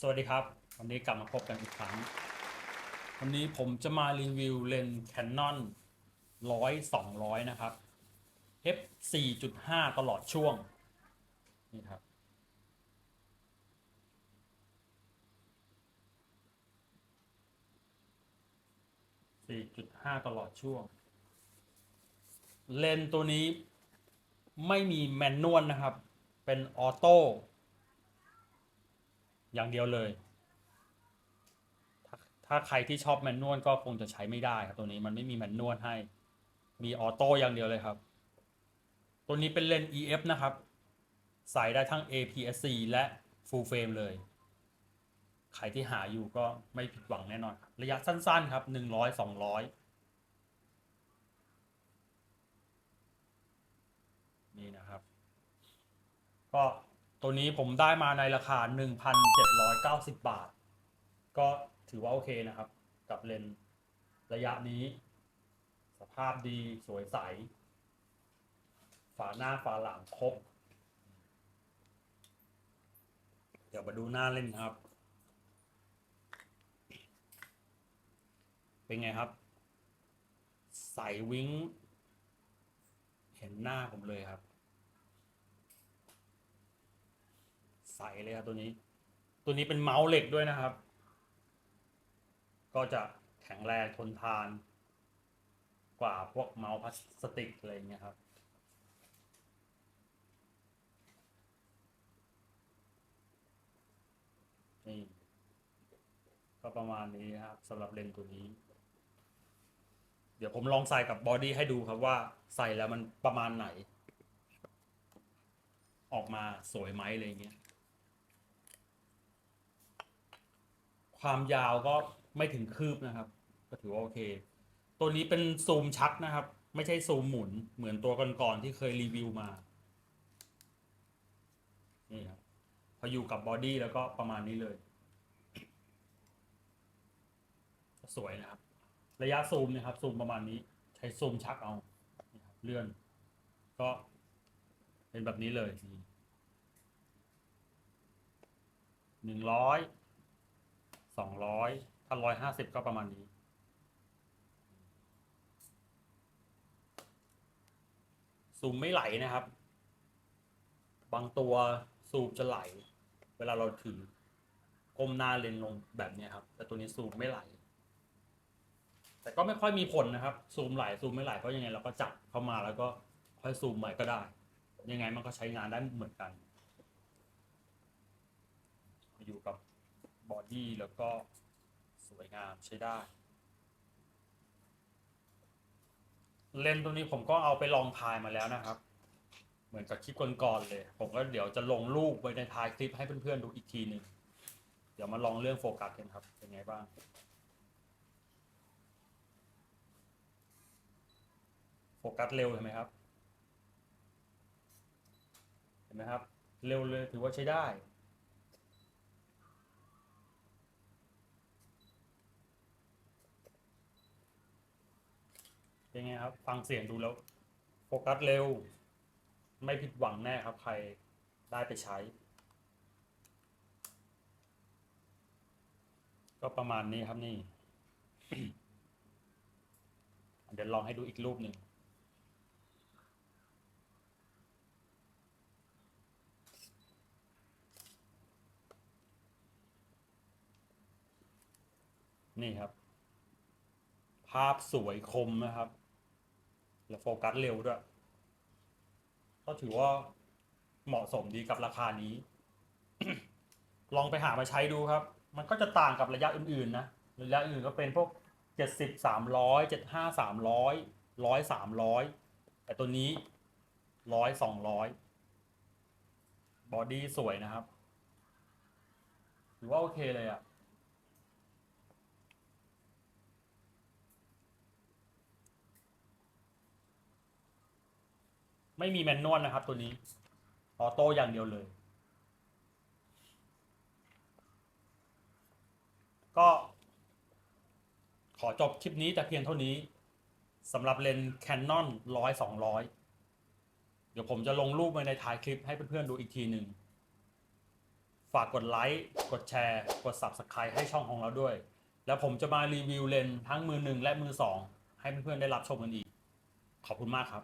สวัสดีครับ วันนี้กลับมาพบกันอีกครั้ง วันนี้ผมจะมารีวิวเลนส์ Canon 100 200 นะครับ f 4.5 ตลอดช่วง นี่ครับ 4.5 ตลอดช่วง เลนส์ตัวนี้ไม่มีแมนนวลนะครับ เป็นออโต้ อย่างเดียวเลยถ้าถ้าใครที่ชอบแมนนวลก็คงจะใช้ไม่ได้ครับตัวนี้มันไม่มีแมนนวลให้ มีออโต้อย่างเดียวเลยครับ ตัวนี้เป็นเลนส์ EF นะครับ ใส่ได้ทั้ง APS-C และ Full Frame เลย ใครที่หาอยู่ก็ไม่ผิดหวังแน่นอนครับระยะสั้นๆ ครับ 100 200นี่นะครับ ก็ ตัวนี้ผมได้มาในราคา 1,790 บาท ก็ถือว่าโอเคนะครับ กับเลนส์ระยะนี้ สภาพดีสวยใส ฝาหน้าฝาหลังครบ เดี๋ยวมาดูหน้าเล่นครับ เป็นไงครับ ใสวิ้งเห็นหน้าผมเลยครับ ใสเลยครับตัวนี้ ตัวนี้เป็นเมาส์เหล็กด้วยนะครับ ก็จะแข็งแรงทนทาน กว่าพวกเมาส์พลาสติกอะไรเงี้ยครับนี่ก็ประมาณนี้ครับสำหรับเลนส์ตัวนี้ เดี๋ยวผมลองใส่กับบอดี้ให้ดูครับว่าใส่แล้วมันประมาณไหน ออกมาสวยไหมอะไรเงี้ย ความยาวก็ไม่ถึงคืบนะครับ ก็ถือว่าโอเค ตัวนี้เป็นซูมชักนะครับ ไม่ใช่ซูมหมุนเหมือนตัวก่อนๆที่เคยรีวิวมา นี่ครับ พออยู่กับบอดี้แล้วก็ประมาณนี้เลย สวยนะครับ ระยะซูมนะครับซูมประมาณนี้ ใช้ซูมชักเอาเลื่อน ก็เป็นแบบนี้เลยหนึ่งร้อย สองร้อยถ้าร้อยห้าสิบก็ประมาณนี้ ซูมไม่ไหลนะครับ บางตัวซูมจะไหล เวลาเราถือก้มหน้าเลนลงแบบนี้ครับ แต่ตัวนี้ซูมไม่ไหล แต่ก็ไม่ค่อยมีผลนะครับ ซูมไหลซูมไม่ไหลก็ยังไงเราก็จับเข้ามาแล้วก็ค่อยซูมใหม่ก็ได้ ยังไงมันก็ใช้งานได้เหมือนกัน อยู่กับ บอดี้แล้วก็สวยงามใช้ได้ เลนส์ตัวนี้ผมก็เอาไปลองพายมาแล้วนะครับ เหมือนกับคลิปก่อนๆเลย ผมก็เดี๋ยวจะลงรูปไว้ในท้ายคลิปให้เพื่อนๆดูอีกทีหนึ่งเดี๋ยวมาลองเรื่องโฟกัสกันครับ เป็นไงบ้างโฟกัสเร็วเห็นไหมครับ เห็นไหมครับ เร็วเลยถือว่าใช้ได้ เป็นไงครับ ฟังเสียงดูแล้ว โฟกัสเร็ว ไม่ผิดหวังแน่ครับ ใครได้ไปใช้ ก็ประมาณนี้ครับนี่ เดี๋ยวลองให้ดูอีกรูปหนึ่งนี่ครับ ภาพสวยคมนะครับ แล้วโฟกัสเร็วด้วย ก็ถือว่าเหมาะสมดีกับราคานี้ ลองไปหามาใช้ดูครับ มันก็จะต่างกับระยะอื่นๆนะ ระยะอื่นก็เป็นพวกเจ็ดสิบสามร้อยเจ็ดห้าสามร้อยร้อยสามร้อยแต่ตัวนี้ร้อยสองร้อยบอดี้สวยนะครับ ถือว่าโอเคเลยอะ่ะ ไม่มีแมนนวลนะครับ ตัวนี้ ออโต้อย่างเดียวเลย ก็ ขอจบคลิปนี้แต่เพียงเท่านี้สำหรับเลนส์ Canon ร้อยสองร้อยเดี๋ยวผมจะลงรูปไว้ในท้ายคลิปให้เพื่อนๆดูอีกทีหนึ่ง ฝากกดไลค์ กดแชร์ กด Subscribe ให้ช่องของเราด้วย แล้วผมจะมารีวิวเลนส์ทั้งมือหนึ่งและมือสองให้เพื่อนๆได้รับชมกันอีก ขอบคุณมากครับ